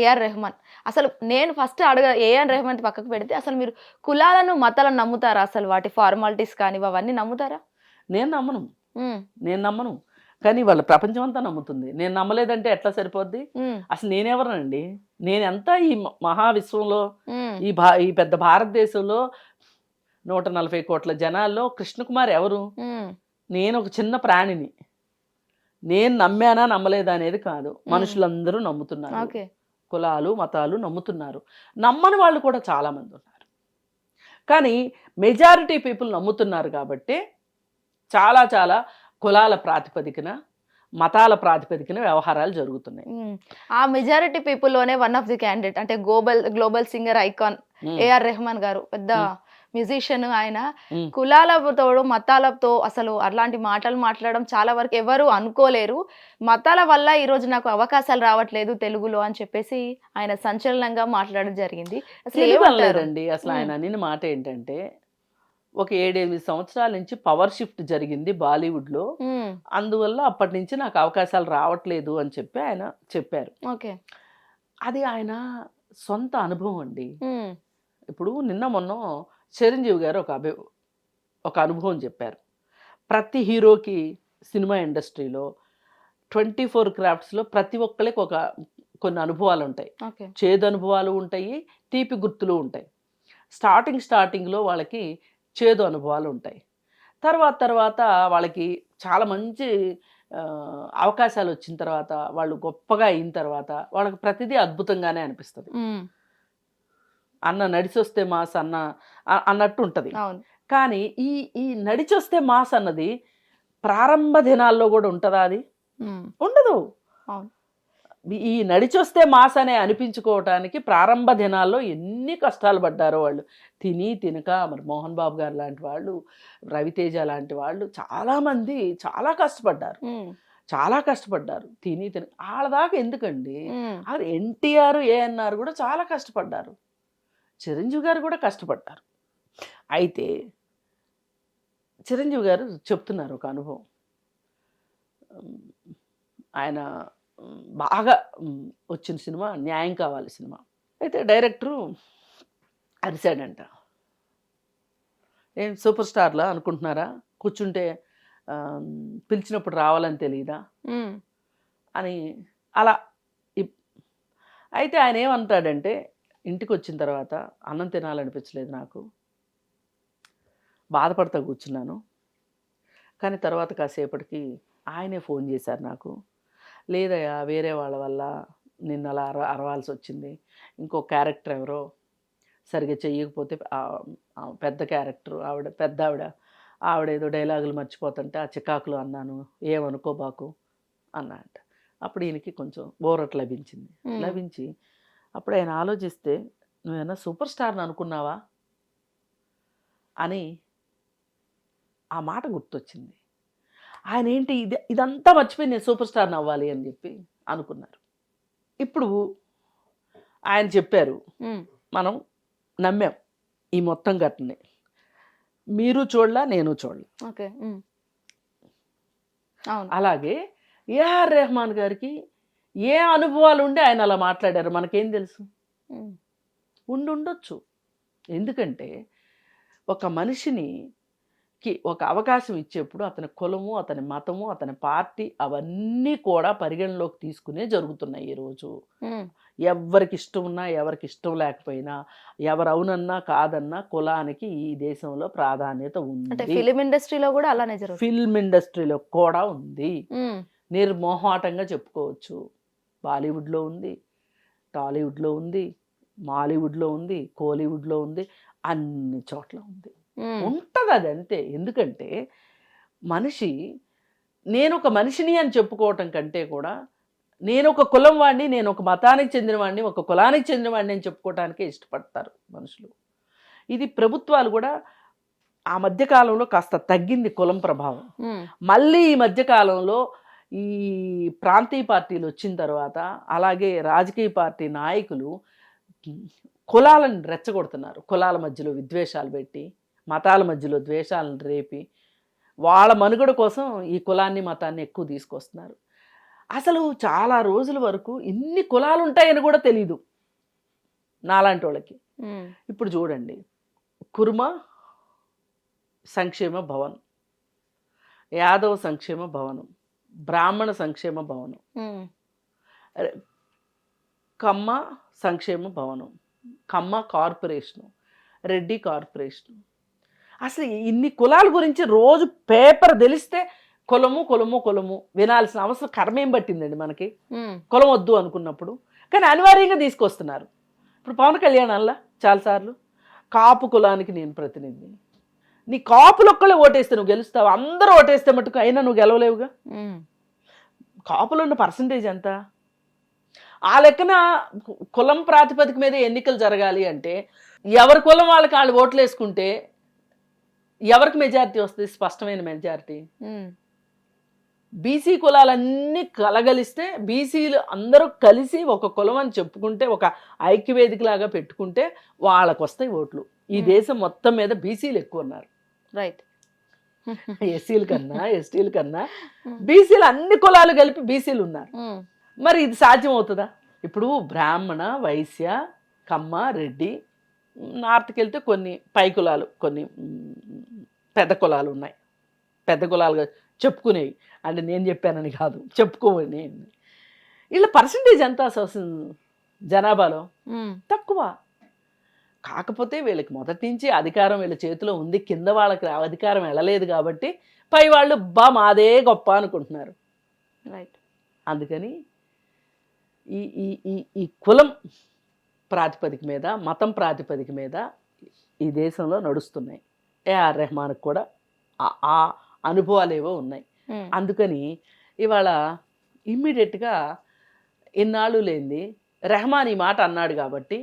AR Rahman. అసలు నేను first అడగ ఏఆర్ రెహమాన్ పక్కకు పెడితే అసలు మీరు కులాలను మతాలను నమ్ముతారా? అసలు వాటి ఫార్మాలిటీస్ కానీ అవన్నీ నమ్ముతారా? నేను నమ్మను. నేను నమ్మను. కానీ వాళ్ళ ప్రపంచం అంతా నమ్ముతుంది. నేను నమ్మలేదంటే ఎట్లా సరిపోద్ది? అసలు నేనెవరనండి? నేనెంత ఈ మహావిశ్వంలో ఈ భా ఈ పెద్ద భారతదేశంలో నూట నలభై కోట్ల జనాల్లో కృష్ణకుమార్ ఎవరు? నేను ఒక చిన్న ప్రాణిని. నేను నమ్మానా నమ్మలేదా అనేది కాదు. మనుషులందరూ నమ్ముతున్నారు. ఓకే. కులాలు మతాలు నమ్ముతున్నారు. నమ్మని వాళ్ళు కూడా చాలామంది ఉన్నారు. కానీ మెజారిటీ పీపుల్ నమ్ముతున్నారు కాబట్టి చాలా చాలా కులాల ప్రాతిపదికన మతాల ప్రాతిపదికన వ్యవహారాలు జరుగుతున్నాయి. ఆ మెజారిటీ పీపుల్లోనే వన్ ఆఫ్ ది క్యాండిడేట్ అంటే global global singer icon AR Rahman గారు పెద్ద మ్యూజిషియన్ ఆయన. కులాలతో మతాలతో అసలు అలాంటి మాటలు మాట్లాడడం చాలా వరకు ఎవరు అనుకోలేరు. మతాల వల్ల ఈ రోజు నాకు అవకాశాలు రావట్లేదు తెలుగులో అని చెప్పేసి ఆయన సంచలనంగా మాట్లాడడం జరిగింది. అసలు అసలు ఆయన అనిన మాట ఏంటంటే ఒక ఏడెనిమిది సంవత్సరాల నుంచి పవర్ షిఫ్ట్ జరిగింది బాలీవుడ్లో. అందువల్ల అప్పటి నుంచి నాకు అవకాశాలు రావట్లేదు అని చెప్పి ఆయన చెప్పారు. ఓకే. అది ఆయన సొంత అనుభవం అండి. ఇప్పుడు నిన్న మొన్న చిరంజీవి గారు ఒక అభి ఒక అనుభవం చెప్పారు. ప్రతి హీరోకి సినిమా ఇండస్ట్రీలో ట్వంటీ ఫోర్ క్రాఫ్ట్స్లో ప్రతి ఒక్కరికి ఒక కొన్ని అనుభవాలు ఉంటాయి. చేదు అనుభవాలు ఉంటాయి తీపి గుర్తులు ఉంటాయి. స్టార్టింగ్ స్టార్టింగ్లో వాళ్ళకి చేదు అనుభవాలు ఉంటాయి. తర్వాత తర్వాత వాళ్ళకి చాలా మంచి అవకాశాలు వచ్చిన తర్వాత వాళ్ళు గొప్పగా అయిన తర్వాత వాళ్ళకి ప్రతిదీ అద్భుతంగానే అనిపిస్తుంది. అన్న నడిచొస్తే మాస్ అన్న అన్నట్టు ఉంటుంది కానీ ఈ ఈ నడిచొస్తే మాస్ అన్నది ప్రారంభ దినాల్లో కూడా ఉంటుందా అది? ఉండదు. అవును. ఈ- నడిచొస్తే మాస్ అనే అనిపించుకోవటానికి ప్రారంభ దినాల్లో ఎన్ని కష్టాలు పడ్డారో వాళ్ళు. తిని తినక మరి మోహన్ బాబు గారు లాంటి వాళ్ళు రవితేజ లాంటి వాళ్ళు చాలామంది చాలా కష్టపడ్డారు. చాలా కష్టపడ్డారు. తిని తిని వాళ్ళ దాకా ఎందుకండి? అది ఎన్టీఆర్ ఏఎన్ఆర్ కూడా చాలా కష్టపడ్డారు. చిరంజీవి గారు కూడా కష్టపడ్డారు. అయితే చిరంజీవి గారు చెప్తున్నారు ఒక అనుభవం. ఆయన బాగా వచ్చిన సినిమా న్యాయం కావాలి సినిమా. అయితే డైరెక్టరు అరిశాడంట ఏం సూపర్ స్టార్లా అనుకుంటున్నారా? కూర్చుంటే పిలిచినప్పుడు రావాలని తెలియదా అని అలా అయితే ఆయన ఏమంటాడంటే ఇంటికి వచ్చిన తర్వాత అన్నం తినాలనిపించలేదు నాకు. బాధపడతా కూర్చున్నాను. కానీ తర్వాత కాసేపటికి ఆయనే ఫోన్ చేశారు నాకు. లేదయ్యా వేరే వాళ్ళ వల్ల నిన్న అలా అర అరవాల్సి వచ్చింది ఇంకో క్యారెక్టర్ ఎవరో సరిగ్గా చెయ్యకపోతే పెద్ద క్యారెక్టర్ ఆవిడ పెద్ద ఆవిడ ఆవిడ ఏదో డైలాగులు మర్చిపోతుంటే ఆ చికాకులు అన్నాను ఏమనుకోబాకు అన్నట్ట అప్పుడు ఈయనకి కొంచెం బోరట్ లభించింది. లభించి అప్పుడు ఆయన ఆలోచిస్తే నువ్వేనా సూపర్ స్టార్ని అనుకున్నావా? అని ఆ మాట గుర్తొచ్చింది. ఆయన ఏంటి ఇది ఇదంతా మర్చిపోయి నేను సూపర్ స్టార్ని అవ్వాలి అని చెప్పి అనుకున్నారు. ఇప్పుడు ఆయన చెప్పారు మనం నమ్మాం ఈ మొత్తం ఘటనే. మీరు చూడలా నేను చూడలా. ఓకే అలాగే ఏఆర్ రెహమాన్ గారికి ఏ అనుభవాలు ఉండి ఆయన అలా మాట్లాడారు? మనకేం తెలుసు? ఉమ్, ఉండి ఉండొచ్చు ఎందుకంటే ఒక మనిషిని కి ఒక అవకాశం ఇచ్చేప్పుడు అతని కులము అతని మతము అతని పార్టీ అవన్నీ కూడా పరిగణలోకి తీసుకునే జరుగుతున్నాయి ఈరోజు ఎవరికి ఇష్టం ఉన్నా ఎవరికి ఇష్టం లేకపోయినా ఎవరు అవునన్నా కాదన్నా కులానికి ఈ దేశంలో ప్రాధాన్యత ఉంది. ఫిలిం ఇండస్ట్రీలో కూడా అలానే జరుగుతుంది. ఫిల్మ్ ఇండస్ట్రీలో కూడా ఉంది. నిర్మోహాటంగా చెప్పుకోవచ్చు. బాలీవుడ్లో ఉంది టాలీవుడ్లో ఉంది మాలీవుడ్లో ఉంది కోలీవుడ్లో ఉంది అన్ని చోట్ల ఉంది. ఉంటుంది అది అంతే ఎందుకంటే మనిషి నేను ఒక మనిషిని అని చెప్పుకోవటం కంటే కూడా నేను ఒక కులం వాడిని నేను ఒక మతానికి చెందిన వాడిని ఒక కులానికి చెందిన వాడిని అని చెప్పుకోవటానికే ఇష్టపడతారు మనుషులు. ఇది ప్రభుత్వాలు కూడా ఆ మధ్యకాలంలో కాస్త తగ్గింది కులం ప్రభావం. మళ్ళీ ఈ మధ్యకాలంలో ఈ ప్రాంతీయ పార్టీలు వచ్చిన తర్వాత అలాగే రాజకీయ పార్టీ నాయకులు కులాలను రెచ్చగొడుతున్నారు. కులాల మధ్యలో విద్వేషాలు పెట్టి మతాల మధ్యలో ద్వేషాలను రేపి వాళ్ళ మనుగడ కోసం ఈ కులాన్ని మతాన్ని ఎక్కువ తీసుకొస్తున్నారు. అసలు చాలా రోజుల వరకు ఇన్ని కులాలు ఉంటాయని కూడా తెలియదు నాలాంటి వాళ్ళకి. ఇప్పుడు చూడండి కుర్మ సంక్షేమ భవన్ యాదవ సంక్షేమ భవనం బ్రాహ్మణ సంక్షేమ భవనం కమ్మ సంక్షేమ భవనం కమ్మ కార్పొరేషను రెడ్డి కార్పొరేషను అసలు ఇన్ని కులాల గురించి రోజు పేపర్ తెలిస్తే కులము కులము కులము వినాల్సిన అవసరం కర్మేం పట్టిందండి మనకి? కులం వద్దు అనుకున్నప్పుడు. కానీ అనివార్యంగా తీసుకొస్తున్నారు. ఇప్పుడు పవన్ కళ్యాణ్ అల్లా చాలాసార్లు కాపు కులానికి నేను ప్రతినిధి నీ కాపులు ఒక్కళ్ళే ఓటేస్తే నువ్వు గెలుస్తావు? అందరూ ఓటేస్తే మటుకు అయినా నువ్వు గెలవలేవుగా? కాపులు ఉన్న పర్సంటేజ్ ఎంత? ఆ లెక్కన కులం ప్రాతిపదిక మీద ఎన్నికలు జరగాలి అంటే ఎవరి కులం వాళ్ళకి వాళ్ళు ఓట్లు వేసుకుంటే ఎవరికి మెజారిటీ వస్తుంది? స్పష్టమైన మెజారిటీ. బీసీ కులాలన్నీ కలగలిస్తే బీసీలు అందరూ కలిసి ఒక కులం అని చెప్పుకుంటే ఒక ఐక్యవేదికలాగా పెట్టుకుంటే వాళ్ళకు వస్తాయి ఓట్లు. ఈ. దేశం మొత్తం మీద బీసీలు ఎక్కువ ఉన్నారు రైట్. ఎస్సీల కన్నా ఎస్టీల కన్నా బీసీలు అన్ని కులాలు కలిపి బీసీలు ఉన్నారు. మరి ఇది సాధ్యం అవుతుందా ఇప్పుడు బ్రాహ్మణ వైశ్య కమ్మ రెడ్డి నార్త్కి వెళ్తే కొన్ని పై కులాలు కొన్ని పెద్ద కులాలు ఉన్నాయి. పెద్ద కులాలుగా చెప్పుకునేవి. అంటే నేను చెప్పానని కాదు. చెప్పుకోవని వీళ్ళ పర్సంటేజ్ ఎంత జనాభాలో? తక్కువ. కాకపోతే వీళ్ళకి మొదటి నుంచి అధికారం వీళ్ళ చేతిలో ఉంది. కింద వాళ్ళకి అధికారం వెళ్ళలేదు కాబట్టి పై వాళ్ళు బా మాదే గొప్ప అనుకుంటున్నారు. రైట్ అందుకని ఈ ఈ ఈ ఈ కులం ప్రాతిపదిక మీద మతం ప్రాతిపదిక మీద ఈ దేశంలో నడుస్తున్నాయి. ఏఆర్ రెహమాన్కి కూడా ఆ- అనుభవాలు ఏవో ఉన్నాయి. అందుకని ఇవాళ ఇమ్మీడియట్గా ఇన్నాళ్ళు లేనిది రెహమాన్ ఈ మాట అన్నాడు కాబట్టి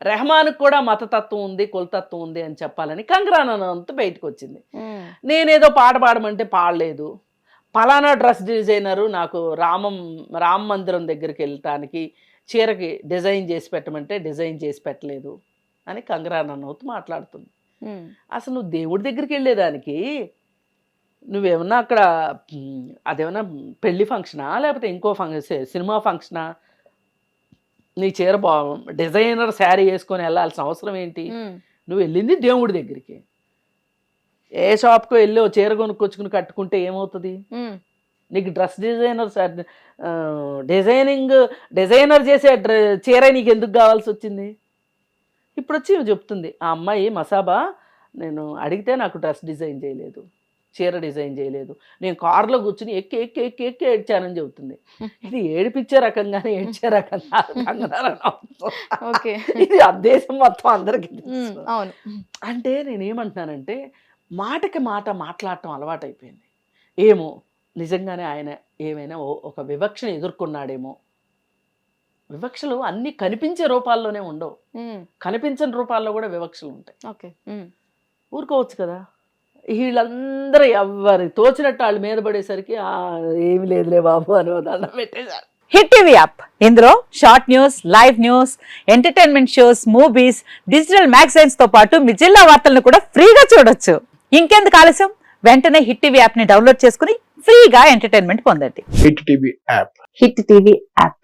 రెహమాన్కి కూడా మతతత్వం ఉంది కులతత్వం ఉంది అని చెప్పాలని కంగ్రానంత బయటకు వచ్చింది. నేనేదో పాట పాడమంటే పాడలేదు. పలానా డ్రెస్ డిజైనరు నాకు రామం రామ మందిరం దగ్గరికి వెళ్ళటానికి చీరకి డిజైన్ చేసి పెట్టమంటే డిజైన్ చేసి పెట్టలేదు అని కంగరానన్నవుతూ మాట్లాడుతుంది. అసలు నువ్వు దేవుడి దగ్గరికి వెళ్ళేదానికి నువ్వేమన్నా అక్కడ అదేమన్నా పెళ్ళి ఫంక్షనా? లేకపోతే ఇంకో ఫంక్షన్ సినిమా ఫంక్షనా? నీ చీర బా డిజైనర్ శారీ వేసుకొని వెళ్ళాల్సిన అవసరం ఏంటి? నువ్వు వెళ్ళింది దేవుడి దగ్గరికి. ఏ షాప్కో వెళ్ళి ఓ చీర కొనుక్కొచ్చుకుని కట్టుకుంటే ఏమవుతుంది? నీకు డ్రెస్ డిజైనర్ డిజైనింగ్ డిజైనర్ చేసే డ్ర చీర నీకు ఎందుకు కావాల్సి వచ్చింది? ఇప్పుడు వచ్చి చెప్తుంది ఆ అమ్మాయి మసాబా నేను అడిగితే నాకు డ్రెస్ డిజైన్ చేయలేదు చీర డిజైన్ చేయలేదు నేను కారులో కూర్చుని ఎక్కి ఎక్కి ఎక్కి ఎక్కి ఏడ్చానని చెబుతుంది. ఇది ఏడిపించే రకంగానే ఏడ్చే రకంగా ఇది ఆ దేశం మొత్తం అందరికీ. అవును. అంటే నేనేమంటున్నానంటే మాటకి మాట మాట్లాడటం అలవాటైపోయింది. ఏమో నిజంగానే ఆయన ఏమైనా ఓ- ఒక వివక్షను ఎదుర్కొన్నాడేమో వివక్షలు అన్నీ కనిపించే రూపాల్లోనే ఉండవు. కనిపించని రూపాల్లో కూడా వివక్షలు ఉంటాయి. ఓకే. ఊరుకోవచ్చు కదా? వీళ్ళందరూ ఎవరి తోచినట్టు వాళ్ళ మీద పడేసరికి "ఆ, ఏమి లేదులే బాబు అని దండం పెట్టేశారు. Hit TV app. ఇందులో short news live news entertainment shows movies digital మ్యాగజైన్స్తో పాటు మీ జిల్లా వార్తలను కూడా ఫ్రీగా చూడొచ్చు. ఇంకెందుకు ఆలస్యం? వెంటనే హిట్ టీవీ యాప్ని డౌన్లోడ్ చేసుకుని ఫ్రీగా ఎంటర్టైన్మెంట్ పొందండి. Hit TV app. Hit TV app.